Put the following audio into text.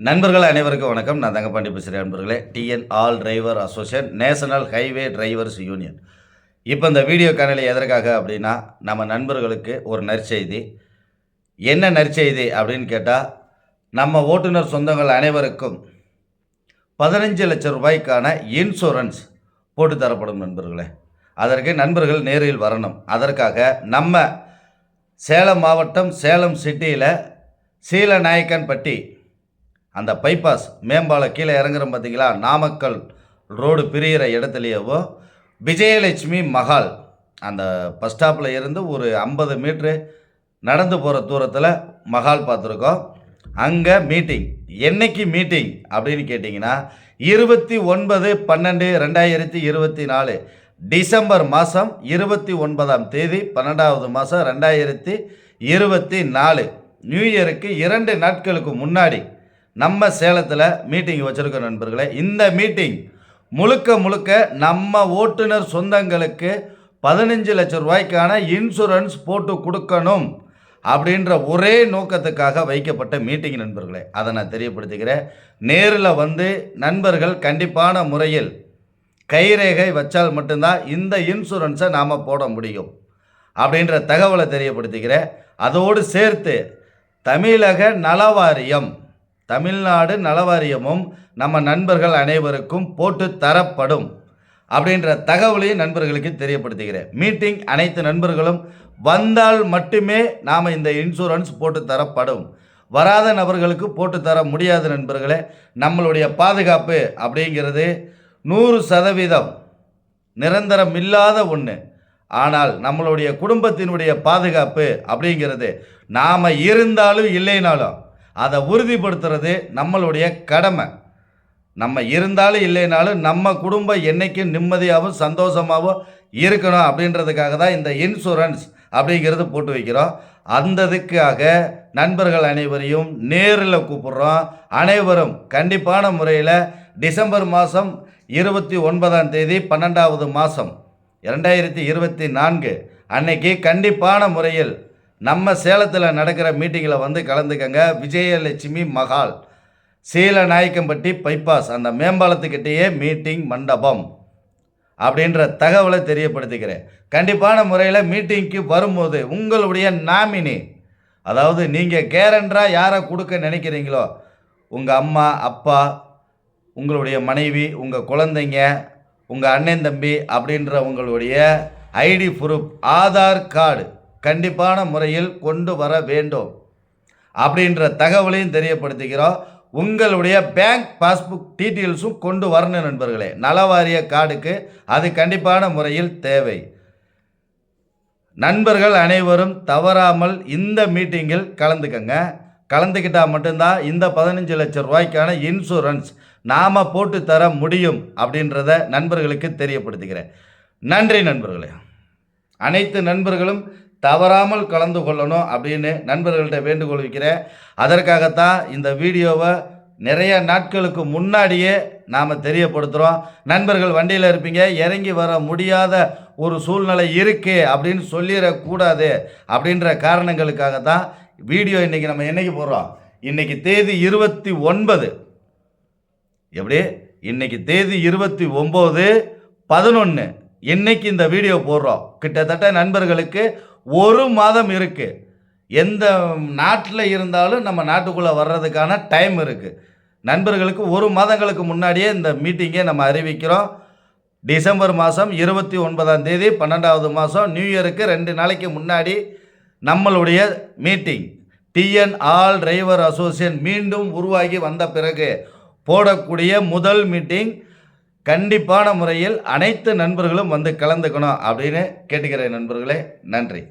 நண்பர்கள் அனைவருக்கும் வணக்கம். நான் தங்கப்பாண்டி பேசுகிறேன் நண்பர்களே T N all driver association national highway drivers union இப்போ இந்த வீடியோ காணொலி எதற்காக அப்படின்னா நம்ம நண்பர்களுக்கு ஒரு நற்செய்தி. என்ன நற்செய்தி அப்படின்னு கேட்டால் நம்ம ஓட்டுநர் சொந்தங்கள் அனைவருக்கும் பதினஞ்சு லட்சம் ரூபாய்க்கான இன்சூரன்ஸ் போட்டு தரப்படும் நண்பர்களே. அதற்கு நண்பர்கள் நேரில் வரணும். அதற்காக நம்ம சேலம் மாவட்டம் சேலம் சிட்டியில் சீலநாயக்கன்பட்டி அந்த பைபாஸ் மேம்பால கீழே இறங்குறோம் பார்த்தீங்களா? நாமக்கல் ரோடு பிரியிற இடத்துலையவோ விஜயலட்சுமி மஹால். அந்த பஸ் ஸ்டாப்பில் இருந்து ஒரு ஐம்பது மீட்ரு நடந்து போகிற தூரத்தில் மஹால் பார்த்துருக்கோம். அங்கே மீட்டிங் என்னைக்கு மீட்டிங் அப்படின்னு கேட்டிங்கன்னா இருபத்தி ஒன்பது பன்னெண்டு ரெண்டாயிரத்தி இருபத்தி நாலு டிசம்பர் மாதம் இருபத்தி ஒன்பதாம் தேதி பன்னெண்டாவது மாதம் ரெண்டாயிரத்தி இருபத்தி நாலு. நியூ இயருக்கு இரண்டு நாட்களுக்கு முன்னாடி நம்ம சேலத்தில் மீட்டிங் வச்சுருக்கோம் நண்பர்களே இந்த மீட்டிங் முழுக்க முழுக்க நம்ம ஓட்டுநர் சொந்தங்களுக்கு பதினஞ்சு லட்சம் ரூபாய்க்கான இன்சூரன்ஸ் போட்டு கொடுக்கணும் அப்படின்ற ஒரே நோக்கத்துக்காக வைக்கப்பட்ட மீட்டிங் நண்பர்களே. அதை நான் தெரியப்படுத்திக்கிறேன். நேரில் வந்து நண்பர்கள் கண்டிப்பான முறையில் கைரேகை வச்சால் மட்டும்தான் இந்த இன்சூரன்ஸை நாம் போட முடியும் அப்படின்ற தகவலை தெரியப்படுத்திக்கிறேன். அதோடு சேர்த்து தமிழக நலவாரியம் தமிழ்நாடு நலவாரியமும் நம்ம நண்பர்கள் அனைவருக்கும் போட்டு தரப்படும் அப்படின்ற தகவலையும் நண்பர்களுக்கு தெரியப்படுத்துகிறேன். மீட்டிங் அனைத்து நண்பர்களும் வந்தால் மட்டுமே நாம் இந்த இன்சூரன்ஸ் போட்டு தரப்படும். வராத நபர்களுக்கு போட்டு தர முடியாத நண்பர்களே. நம்மளுடைய பாதுகாப்பு அப்படிங்கிறது நூறு சதவீதம் நிரந்தரம் இல்லாத ஒன்று ஆனால் நம்மளுடைய குடும்பத்தினுடைய பாதுகாப்பு அப்படிங்கிறது நாம் இருந்தாலும் இல்லைனாலும் அதை உறுதிப்படுத்துறது நம்மளுடைய கடமை. நம்ம இருந்தாலும் இல்லைனாலும் நம்ம குடும்பம் என்றைக்கும் நிம்மதியாகவும் சந்தோஷமாகவும் இருக்கணும் அப்படின்றதுக்காக தான் இந்த இன்சூரன்ஸ் அப்படிங்கிறது போட்டு வைக்கிறோம். அந்த இதுக்காக நண்பர்கள் அனைவரையும் நேரில் கூப்பிட்றோம். அனைவரும் கண்டிப்பான முறையில் டிசம்பர் மாதம் இருபத்தி ஒன்பதாம் தேதி பன்னெண்டாவது மாதம் இரண்டாயிரத்தி இருபத்தி நான்கு அன்னைக்கு கண்டிப்பான முறையில் நம்ம சேலத்தில் நடக்கிற மீட்டிங்கில் வந்து கலந்துக்கங்க. விஜயலட்சுமி மகால் சீலநாயக்கம்பட்டி பைபாஸ் அந்த மேம்பாலத்துக்கிட்டேயே மீட்டிங் மண்டபம் அப்படின்ற தகவலை தெரியப்படுத்திக்கிறேன். கண்டிப்பான முறையில் மீட்டிங்க்கு வரும்போது உங்களுடைய நாமினி அதாவது நீங்கள் கேரண்டராக யாரை கொடுக்க நினைக்கிறீங்களோ உங்கள் அம்மா அப்பா உங்களுடைய மனைவி உங்கள் குழந்தைங்க உங்கள் அண்ணன் தம்பி அப்படின்ற உங்களுடைய ஐடி ப்ரூஃப் ஆதார் கார்டு கண்டிப்பான முறையில் கொண்டு வர வேண்டும். அப்படின்ற தகவலையும் தெரியப்படுத்துகிறோம். உங்களுடைய பேங்க் பாஸ்புக் டீட்டெயில்ஸும் கொண்டு வரணும் நண்பர்களே. நலவாரிய கார்டுக்கு அது கண்டிப்பான முறையில் தேவை. நண்பர்கள் அனைவரும் தவறாமல் இந்த மீட்டிங்கில் கலந்துக்கங்க. கலந்துக்கிட்டால் மட்டும்தான் இந்த பதினஞ்சு லட்சம் ரூபாய்க்கான இன்சூரன்ஸ் நாம் போட்டு தர முடியும் அப்படின்றத நண்பர்களுக்கு தெரியப்படுத்துகிறேன். நன்றி நண்பர்களே. அனைத்து நண்பர்களும் தவறாமல் கலந்து கொள்ளணும் அப்படின்னு நண்பர்கள்ட்ட வேண்டுகோள் வைக்கிறேன். அதற்காகத்தான் இந்த வீடியோவை நிறைய நாட்களுக்கு முன்னாடியே நாம் தெரியப்படுத்துகிறோம் நண்பர்கள் வண்டியில் இருப்பீங்க இறங்கி வர முடியாத ஒரு சூழ்நிலை இருக்குது அப்படின்னு சொல்லிடக்கூடாது அப்படின்ற காரணங்களுக்காக தான் வீடியோ இன்றைக்கி நம்ம என்றைக்கு போடுறோம்? இன்றைக்கி தேதி இருபத்தி ஒன்பது. எப்படி? இன்றைக்கி தேதி இருபத்தி ஒம்பது பதினொன்று இன்னைக்கு இந்த வீடியோ போடுறோம். கிட்டத்தட்ட நண்பர்களுக்கு ஒரு மாதம் இருக்குது எந்த நாட்டில் இருந்தாலும் நம்ம நாட்டுக்குள்ளே வர்றதுக்கான டைம் இருக்குது நண்பர்களுக்கு ஒரு மாதங்களுக்கு முன்னாடியே இந்த மீட்டிங்கை நம்ம அறிவிக்கிறோம். டிசம்பர் மாதம் இருபத்தி ஒன்பதாம் தேதி பன்னெண்டாவது மாதம் நியூ இயருக்கு ரெண்டு நாளைக்கு முன்னாடி நம்மளுடைய meeting T N all driver association மீண்டும் உருவாகி வந்த பிறகு போடக்கூடிய முதல் மீட்டிங் கண்டிப்பான முறையில் அனைத்து நண்பர்களும் வந்து கலந்துக்கணும் அப்படின்னு கேட்டுக்கிறேன் நண்பர்களே. நன்றி.